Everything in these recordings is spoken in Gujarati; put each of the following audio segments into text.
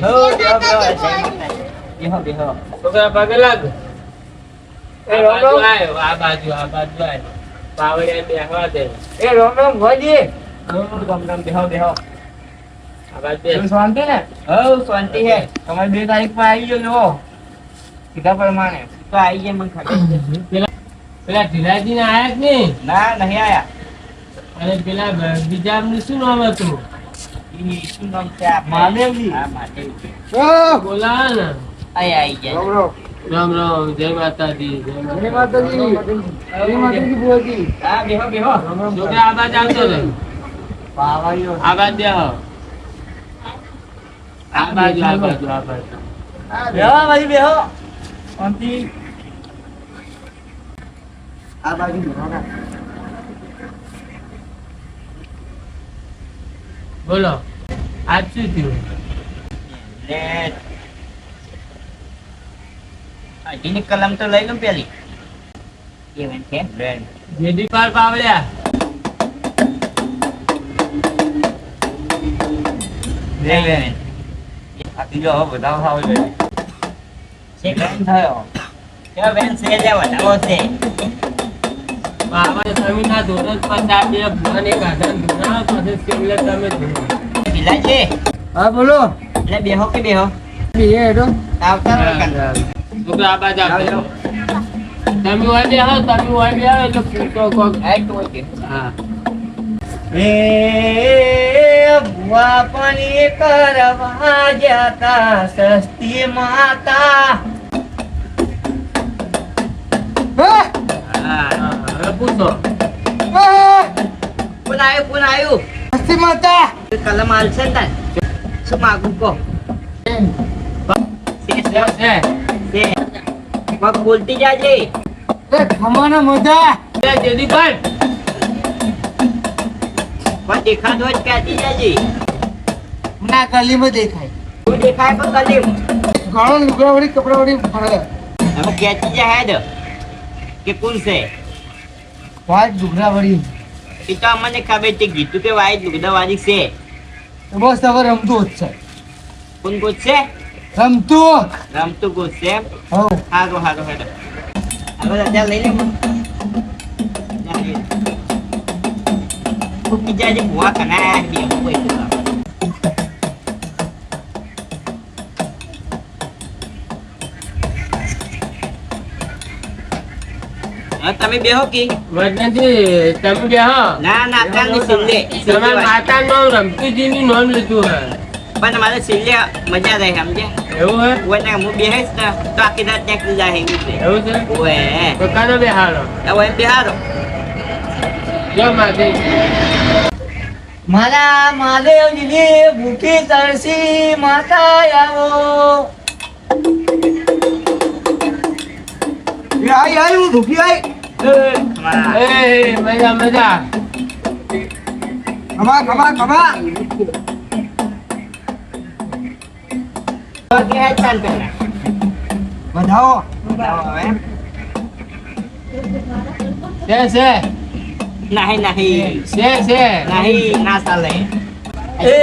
માતાજી હો બેહો બેહો જય માતાજી. બેહો બેહો. છોકરા પગે લાગ. એ રોમ રોમ. આયો આ બાજુ આ બાજુ આયો. પાવડિયા બેહવા દે. એ રોમ રોમ ભોજી રામ રામ બેહો બેહો. આ બાજુ બે. શાંતિ ને? હો શાંતિ હે. તમારે બે તારીખ પર આવી ગયો જો કીધા પ્રમાણે. તો આવી ગયા મને ખબર પેલા પેલા ધીરાજી ને આયા જ નહીં? ના નહીં આયા. અને પેલા બીજા શું નામ હતું? શું નામ છે? મહાદેવજી. હા મહાદેવજી બોલાવો ને આયા આઈ ગયા. રોમ રોમ. રામ રામ જય માતાજી જય માતાજી. માતાજી. જય માતાજી ભુવાજી હા બેહો બેહો. છોકરા આ બાજુ આવતો રહે. પાવાયો આ બાજુ બેહો આ બાજુ આ બાજુ આ બાજુ બેહો. ભાઈ બેહો. શાંતિ. આ બાજુ ભરોડા. બોલો આજ શું થયું? લે કલમ તો લઈ લઉં પેલી. એવું છે. લે જેદી પાર પાવડ્યા. છે. થયો. છે બાબા તમે ધોરણ પંદર બે ભુવાને કાઢા ધોરણ પછી છેલ્લે તમે ધોરો બિલાજી હા બોલો. એટલે બેહો કે બેહો? બે હેડો. આવતા રહો આ બાજુ આવતો તમે હોય બેહો તમે હોય બેહો એટલે પૂછો કોક. આય તો હા. એ ભુવા કરવા જતા સસ્તી માતા. પૂછો હા! કોણ આવ્યું કોણ આવ્યું હસ્તી માતા કલમ હાલશે ને તાર શું માગું કહો. પગ બોલતી જાજે એ ખમાના મજા છે જેદી પાર પણ દેખાતો તો કહેતી જાજે ના ગલીમાં દેખાય કોઈ દેખાય પણ કલીમ ઘણો લુગડા વળી કપડા વળી ફરે હવે કહેતી જાય કે કોણ છે વાત લુગડા વળી. એ તો અમને ખબર છે ગીતું કે વાય વાળી છે? બસ હવે રમતું જ છે. કોણ કોણ છે? રમતું. રમતું કોણ છે હા હારો હારો હેડ હવે રજા લઈ લે. બીજા જે ભૂવા કના બે કોઈ તમે બેહો કે વડનજી તમે બેહો. ના ના કાલની સિલ્લે તમારા માતા નો રમતીજી નું નામ લીધું હે. પણ મારે સિલ્લે મજા રહે સમજે એવું હે? ઓને હું બેહીશ ને. તો આખી રાત ત્યાં જાય એવું છે એવું છે? ઓએ તો કાનો બેહારો એમ બિહારો જો માતે મારા મહાદેવજીની ભૂખી તરસી માતા આવો. આઈ આઈ હું ભૂખી આઈ. એ મજા મજા. ખમા ખમા ખમા. વધાવો છે છે. નહીં નહીં. છે છે. નહીં ના ચાલે. એ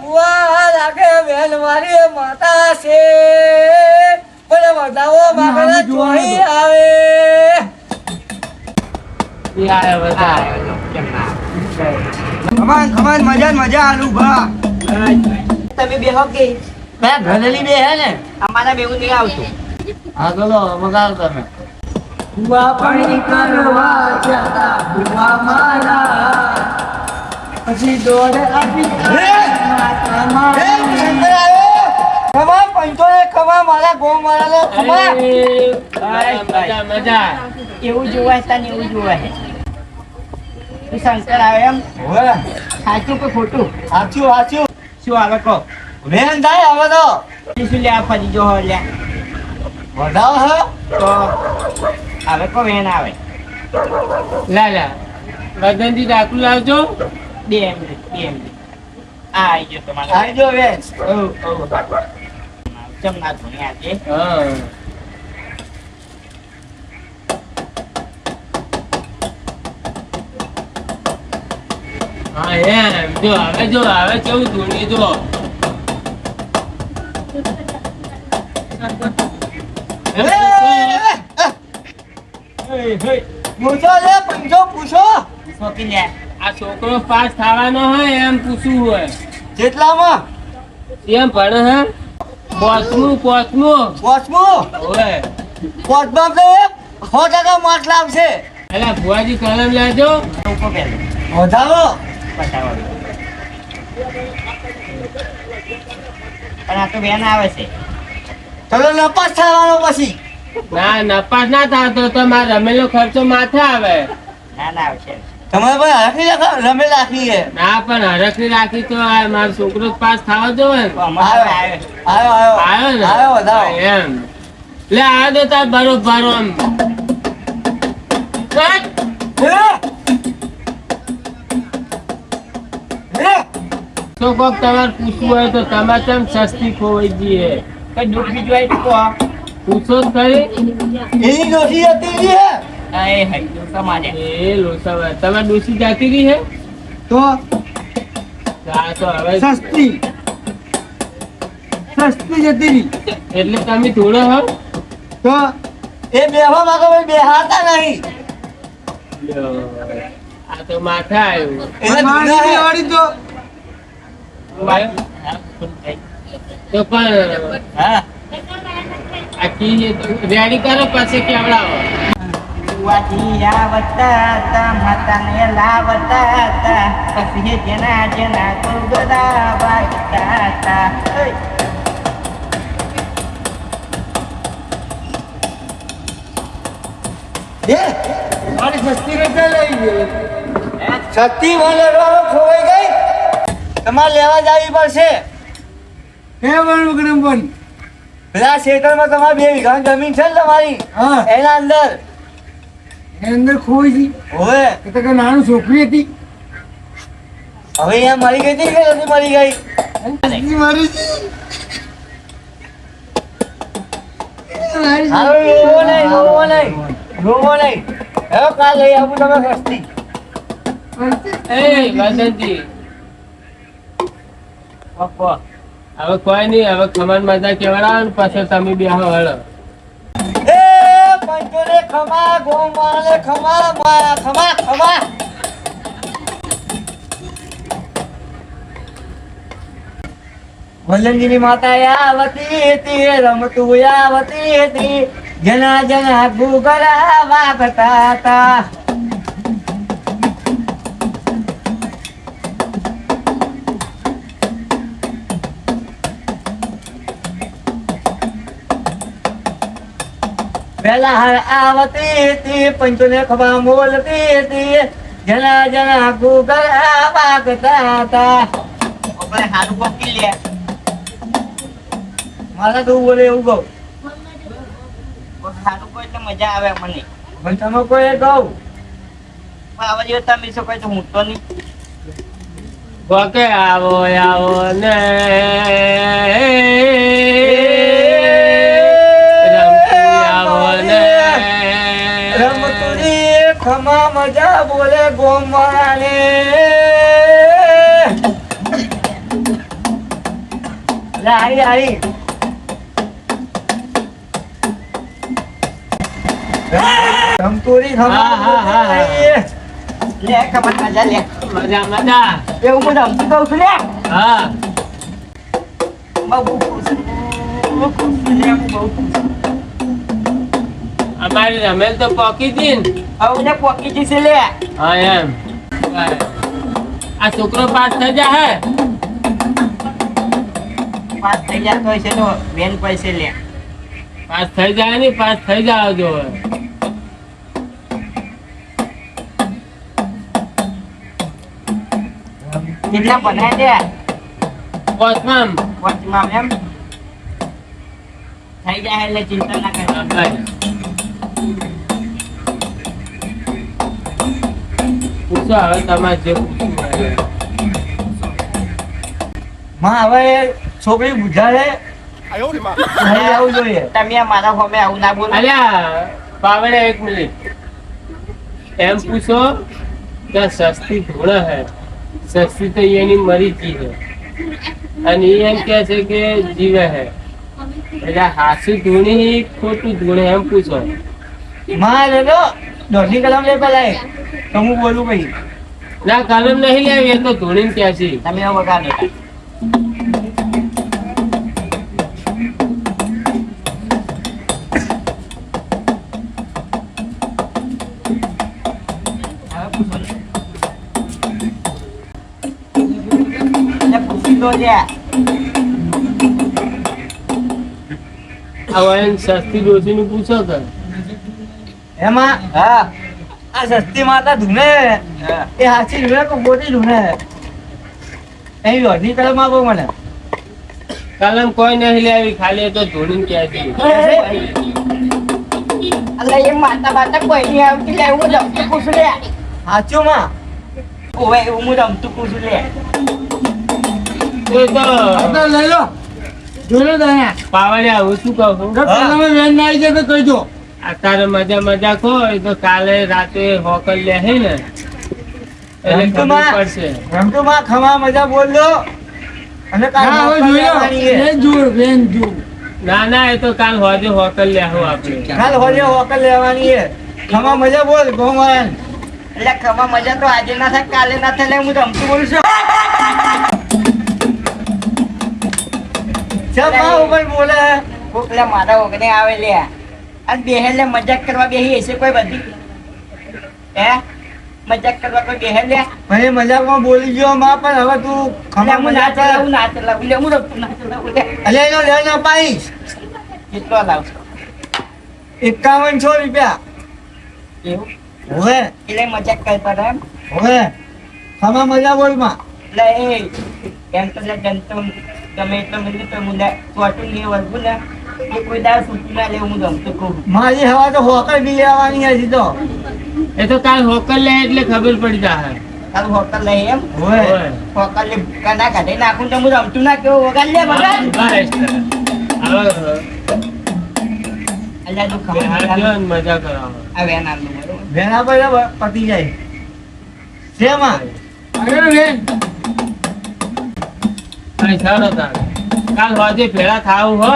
બુઆ લાગે બેન મારી માતા છે. વધાવો માગણા ચોહી આવે. ઈ આયો બધા કેમ ના ખમાન ખમાન મજા મજા આલુ ભા તમે બેહો કે? મેં ઘરેલી બે હે ને? અમારા બેવું નહીં આવતું. હા ચલો મગાવ તમે. બુઆ પાણી કરવા જતા બુઆ મારા. પછી દોડ આપી માતા મારી. પંચોને ખમા મારા ગો મારા લો ખમા મજા મજા એવું જોવાય તને એવું જોવાય શંકર આવે એમ. સાચું કે ખોટું? સાચું સાચું. શું આવે કહો? વેન થાય હવે તો. શું લે ફરી જો લે. વધાવો હે. તો હવે કો વેન આવે. લા લા. વદનજી ડાકુ લાવજો. બે મિનિટ બે મિનિટ આવી ગયો તમારો. આવી જો વેન. ઓ ઓ ચમના ધોની આજે હા હા એમ જો હવે જો હવે કેવું ધૂણી જો પૂછો લે પંજો પૂછો લે આ છોકરો પાસ થવાનો હોય એમ પૂછવું હોય જેટલામાં એમ ભણે હે પોચમું પોચમું. પોચમું? ઓય પોચમાં તો સો ટકા માર્ક લાવશે એટલે ભુવાજી કલમ લેજો. વધારો. પણ આ તો બેન આવે છે. ચલો નપાસ થવાનો પછી. ના નપાસ ના થતો તો મારે રમેલો ખર્ચો માથે આવે. ના ના આવશે તમે પણ રાખી રાખો રમે રાખી છે. ના પણ હરખી રાખી તો મારો છોકરો પાસ થવા જોવે આવે આવ્યો ને આવ્યો વધારો એમ. લે આ તો તાર બારો બારો આમ. તો કોક તમારે પૂછવું હોય તો તમારે કેમ સસ્તી ખોવાઈ જઈએ. કઈ દુઃખ જોઈ તો પૂછો ખરી એની ડોસી હતી ઈ હે? એ હઈ દુઃખ તમારે એ લોસાવા તમારે ડોસી જાતી રહી હે? તો? તો હવે સસ્તી. સસ્તી જતી રહી. એટલે તમે થોડો હો. તો એ બેહવા માંગો ભાઈ બેહાતા નહીં. આ તો માથા આવ્યું. એને હે. આવ્યો? હા, તો પણ હા. આખી કી રેડી કરો પછી કેવડાવો. કુવાથી આવતા હતા માતાને લાવતા હતા પછી જેના જેના ગુગરા વાગતા હતા મારી સસ્તી રજા લઈ ગઈ સસ્તી મને રોવા ખોવાઈ ગઈ? તમારે લેવા જવી પડશે. હે વરુણ પણ પેલા શેતરમાં તમારે બે વીઘા જમીન છે ને તમારી? એના અંદર? એની અંદર ખોઈ હતી હવે? એ તો કે નાનું છોકરી હતી. હવે અહીંયા મરી ગઈ હતી કે નથી મરી ગઈ? મારી. હાલો રોવો નહીં રોવો નહીં રોવો નહીં હવે કાલ લઈ આવું તમે સસ્તી એ વસંતી હવે કોઈ નહીં હવે ખમણ મજા કેવડાવો ને પછી તમે બે હળો એ પંચોને ખમા ગોમાને ખમા મા- ખમા ખમા. વલ્લભજીની માતા આવતી હતી રમતું આવતી હતી. જના જના ગુગરા વાગતા હતા પેલા હાર આવતી હતી પંચને ખભા મોલતી હતી. જના જના ગુગરા વાગતા હતા પપ્પાને હારું લે. મારા તો બોલે એવું કહું કોક કોઈ એટલે મજા આવે મને. પણ તમે કોઈ કહું પણ આવા જેવો તમે છો કોઈ તો હું તો નહીં. કોકે આવો આવો ને. ખમા મજા બોલે ગોમાને લે આઈ. લે કમર મજા લે મજા મજા એવું હું કહું છું લે. હા. બહુ. અમારી રમેલ તો પોકી હતી હવે ને પોકી જશે લે. હા એમ. આ છોકરો પાસ થઈ જા હે. પાસ થઈ જાય હોય છે તો બેન પૈસે લે. પાસ થઈ જાય ને પાસ થઈ જાવ જો કેટલા બનાય દે પોચમાં વચમાં એમ. થઈ જાય એટલે ચિંતા ના કરવાની પૂછો હવે તમારે જે. માં હવે છોકરી બુધાડે. આવવું જોઈએ. તમે મારા હોમે આવું ના બોલો. અલ્યા પાવડે એક મિનિટ. એમ પૂછો કે સસ્તી ધૂળ હે? સસ્તી તો એની મરી ગઈ છે અને એ એમ કે છે કે જીવે છે એટલે હાસુ ધૂણી ખોટું ધૂણે એમ પૂછો માં લેલો દોઢી કલમ લે પેલા. તો હું બોલું ભાઈ ના કલમ નહીં લેવી એ તો ધૂણી ક્યાં છે તમે વગાડો પૂછી લો હવે સસ્તી ડોસી નું પૂછો કે એમાં? હા. આ સસ્તી માતા ધૂને. એ હાચી ધૂને કે ખોટી ધૂને? એ દોઢી કલમ આપો મને. કલમ કોઈ નહીં લેવી ખાલી તો ધૂણી છે? અલા એ. માતા બાતા કોઈ નહીં આવતી લેવું જમતું પૂછું લે. સાચું માં ઓવે હું રમતું પૂછું લે. લઈ લો. જોઈ લો દાણા પાવડે શું કહું છું? જો વેન ના આવી જાય કહી દો? અત્યારે મજા મજા ખો તો કાલે રાતે હોકલ લે હે ને? એટલે. પડશે. ખમા મજા અને કાલ જોઈ લો. વેન ના ના એ તો કાલ હોજે હોકલ લેવું આપણે. કાલ હોજે હોકલ લેવાની છે. ખમા મજા બોલ ગોમાન એટલે ખમા મજા તો આજે ના થાય કાલે ના થાય હું રમતું બોલું છું. ચમમાં ઉપર બોલે? કોક મારા ઓગણે આવે લે. અને બેહે મજાક કરવા બેહી હશે કોઈ બધી. હે? મજાક કરવા કોઈ બેહે લે? ભાઈ મજાકમાં બોલી ગયો માં પણ હવે તું ખમા ના ચલાવું ના ચલાવું લે હું ના ચલાવું લે. અલે એનો લેનો પાઈશ કેટલો લાવશો એકાવનસો રૂપિયા. એવું? હવે. એટલે મજાક કરતા એમ? હવે. ખમા મજા બોલમાં એટલે એ એમ તો લે જનતો એટલો મને તો હું લે ચોટું નહીં વળગું ને એ કોઈ દાળ સૂચી ના લેવું હું ગમતું કહું. મારી હવા તો હોકલ બી લેવાની હજી તો. એ તો કાલ હોકલ લે એટલે ખબર પડી જાય તારું લઈ એમ. હોટલ લે કના કાઢી નાખું તો હું રમતું ના કેવું લે ને મજા કરાવો. આ વેન આલું પર પતી જાય. શેમાં? વેન. અહીં સારો તારે કાલ હોજે ભેળા થાવું હો.